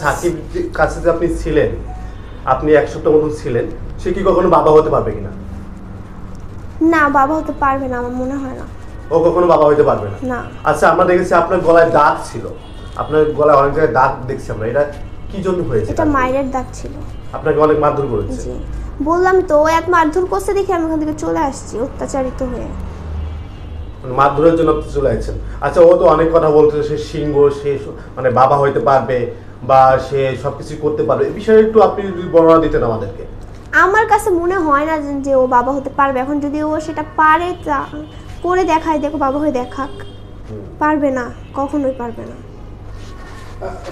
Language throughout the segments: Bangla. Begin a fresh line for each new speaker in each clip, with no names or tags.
সাকিব কাছে যে আপনি ছিলেন আপনি এক সপ্তাহ মতন ছিলেন সে কি কখনো বাবা হতে পারবে কিনা?
না বাবা হতে পারবে না আমার মনে হয় না।
ও কখনো বাবা হতে পারবে না?
না।
আচ্ছা আমরা দেখেছি আপনার গলায় দাগ ছিল। আপনার গলায় অনেক জায়গায় দাগ দেখছি আমরা। এটা কি জন্য হয়েছে?
এটা মায়ের দাগ ছিল।
আপনাকে অনেক মারধর করেছে।
জি। বললাম তো ও এত মারধর করছে দেখে আমি ওখান থেকে চলে আসছি অত্যাচারিত হয়ে।
মারধরের জন্য আপনি চলে আসছেন। আচ্ছা ও তো অনেক কথা বলছে সে সিংহ সে মানে বাবা হইতে পারবে। বা সে সবকিছু করতে পারবে। এই বিষয়ে একটু আপনি যদি বর্ণনা দিতেন আমাদেরকে।
আমার কাছে মনে হয় না যে- ও বাবা হতে পারবে। এখন যদি ও সেটা পারে তা করে দেখায় দেখো বাবা হয়ে দেখাক। পারবে না কখনোই পারবে না।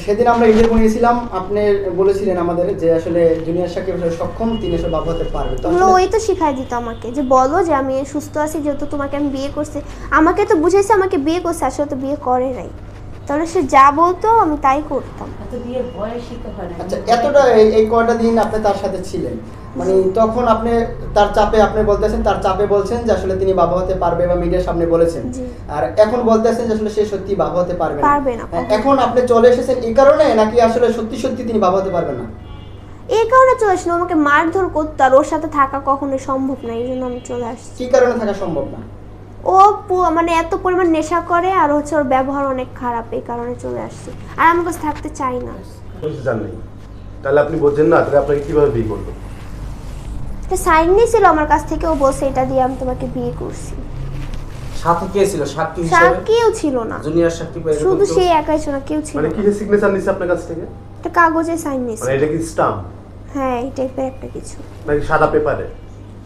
সেদিন আমরা ইন্টারভিউ নিয়েছিলাম। আপনি বলেছিলেন আমাদের যে আসলে জুনিয়র সাকিব আসলে সক্ষম তিনি আসলে বাবা হতে পারবে। তো
ওগুলো ওই তো শিখাই দিত আমাকে যে বলো যে আমি সুস্থ আছি যেহেতু তোমাকে আমি বিয়ে করছি। আমাকে তো বুঝাইছে আমাকে বিয়ে করছে আসলে তো বিয়ে করে নাই। তাহলে সে যা বলতো আমি তাই করতাম।
হয়
আচ্ছা এতটা এই- কয়টা দিন আপনি তার সাথে ছিলেন? মানে তখন আপনি তার চাপে আপনি বলতেছেন তার চাপে বলছেন যে আসলে তিনি বাবা হতে পারবে বা মিডিয়ার সামনে বলেছেন। আর এখন বলতেছেন যে আসলে সে সত্যি বাবা হতে পারবে না।
পারবে না,
হ্যাঁ, এখন আপনি চলে এসেছেন এই কারণে নাকি আসলে সত্যি সত্যি তিনি বাবা হতে পারবেন না?
এই কারণে চলে আসলো আমাকে মারধর করতো আর ওর সাথে থাকা কখনো সম্ভব না এই জন্য আমি চলে আসছি।
কি কারণে থাকা সম্ভব না?
ও মানে এত পরিমাণ নেশা করে আর হচ্ছে ওর ব্যবহার অনেক খারাপ এই কারণে চলে আসছি। আর আমার কাছে থাকতে চাই না।
তাহলে আপনি বোঝেন না তাহলে আপনাকে কীভাবে বিয়ে
সাইন নিয়েছিল আমার কাছ থেকে ও বলছে এটা দিয়ে আমি তোমাকে বিয়ে করছি।
সাথে কে ছিল? সাক্ষী হিসেবে?
কেউ ছিল না।
জুনিয়র সাক্ষী বা
শুধু? সে একাই ছিল না কেউ ছিল
মানে
না।
কি সিগনেচার নিচ্ছে আপনার কাছ থেকে?
একটা কাগজে সাইন
মানে এটা কি স্টাম্প
হ্যাঁ এই টাইপের একটা কিছু।
নাকি সাদা পেপারে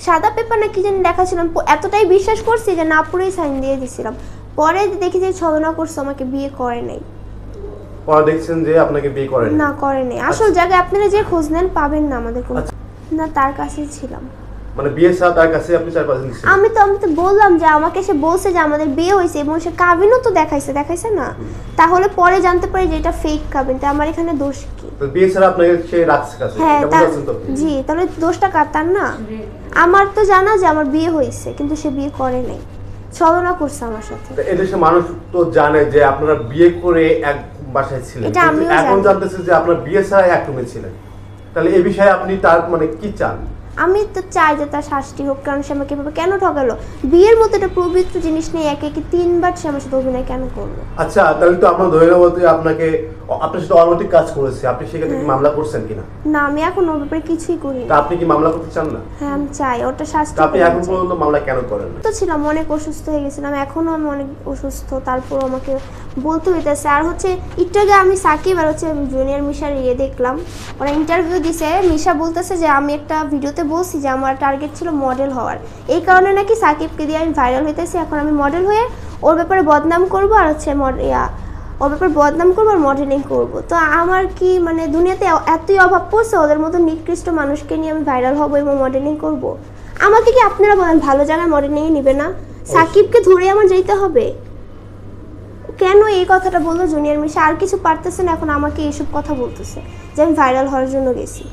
সাদা পেপার না কি জানি দেখাছিলাম এতটাই বিশ্বাস করছি যে না পুরোই সাইন দিয়ে দিছিলাম। পরে দেখি যে ছলনা করছে আমাকে বিয়ে করে নাই।
পরে দেখছেন যে আপনাকে বিয়ে করে
না করে নাই। আসল জায়গায় আপনারা যে খোঁজ নেন পাবেন না আমাদের কোনো।
আচ্ছা।
না তার কাছেই ছিলাম।
মানে বিয়ে ছাড়া তার কাছে আপনি চার পাঁচ দিন
আমি তো আমি তো বললাম যে আমাকে সে বলছে যে আমাদের বিয়ে হয়েছে এবং সে কাবিনও তো দেখাইছে দেখাইছে না। তাহলে পরে জানতে পারি যে এটা ফেক কাবিন তা আমার এখানে দোষ কি?
তো বিয়ে ছাড়া আপনাকে সে রাখছে কাছে?
হ্যাঁ জি তাহলে দোষটা কার? তার না। আমার তো জানা যে আমার বিয়ে হয়েছে কিন্তু সে বিয়ে করে নাই। ছলনা করছে আমার সাথে।
এদেশে মানুষ তো জানে যে আপনারা বিয়ে করে এক বাসায় ছিলেন। এখন জানতেছে যে আপনার বিয়ে ছাড়া এক রুমে ছিলেন। তাহলে এই বিষয়ে আপনি তার মানে কি চান?
আমি তো চাই যে তার শাস্তি হোক কারণ সে আমাকে এভাবে কেন ঠকালো? বিয়ের মতো একটা পবিত্র জিনিস নিয়ে একে একে তিনবার সে আমার সাথে অভিনয় কেন করল?
আচ্ছা তাহলে তো আমরা ধরে নেব আপনাকে আপনার সাথে অনৈতিক কাজ করেছে আপনি সেক্ষেত্রে কি মামলা করছেন কিনা?
না আমি এখন ওর ব্যাপারে কিছুই করি
তা আপনি কি মামলা করতে চান না?
হ্যাঁ আমি চাই ওটা শাস্তি
আপনি এখন পর্যন্ত মামলা কেন করেন না?
তো ছিলাম অনেক অসুস্থ হয়ে গেছিলাম এখনও আমি অনেক অসুস্থ তারপর আমাকে বলতে হইতেছে। আর হচ্ছে একটু আগে আমি সাকিব আর হচ্ছে জুনিয়র মিশার ইয়ে দেখলাম। ওরা ইন্টারভিউ দিছে। মিশা বলতেছে যে আমি একটা ভিডিওতে বলছি যে আমার টার্গেট ছিল মডেল হওয়ার। এই কারণে নাকি সাকিবকে দিয়ে আমি ভাইরাল হইতেছি। এখন আমি মডেল হয়ে ওর ব্যাপারে বদনাম করব আর হচ্ছে ইয়া ওর ব্যাপারে বদনাম করব আর মডেলিং করব। তো আমার কি মানে দুনিয়াতে এতই অভাব পড়ছে ওদের মতো নিকৃষ্ট মানুষকে নিয়ে আমি ভাইরাল হব এবং মডেলিং করব? আমাকে কি আপনারা বলেন ভালো জায়গায় মডেলিংয়ে নিবে না? সাকিবকে ধরে আমার যেতে হবে? কেন এই কথাটা বলল জুনিয়র মিশা? আর কিছু পারতেছে না এখন আমাকে এইসব কথা বলতেছে। যে আমি ভাইরাল হওয়ার জন্য গেছি।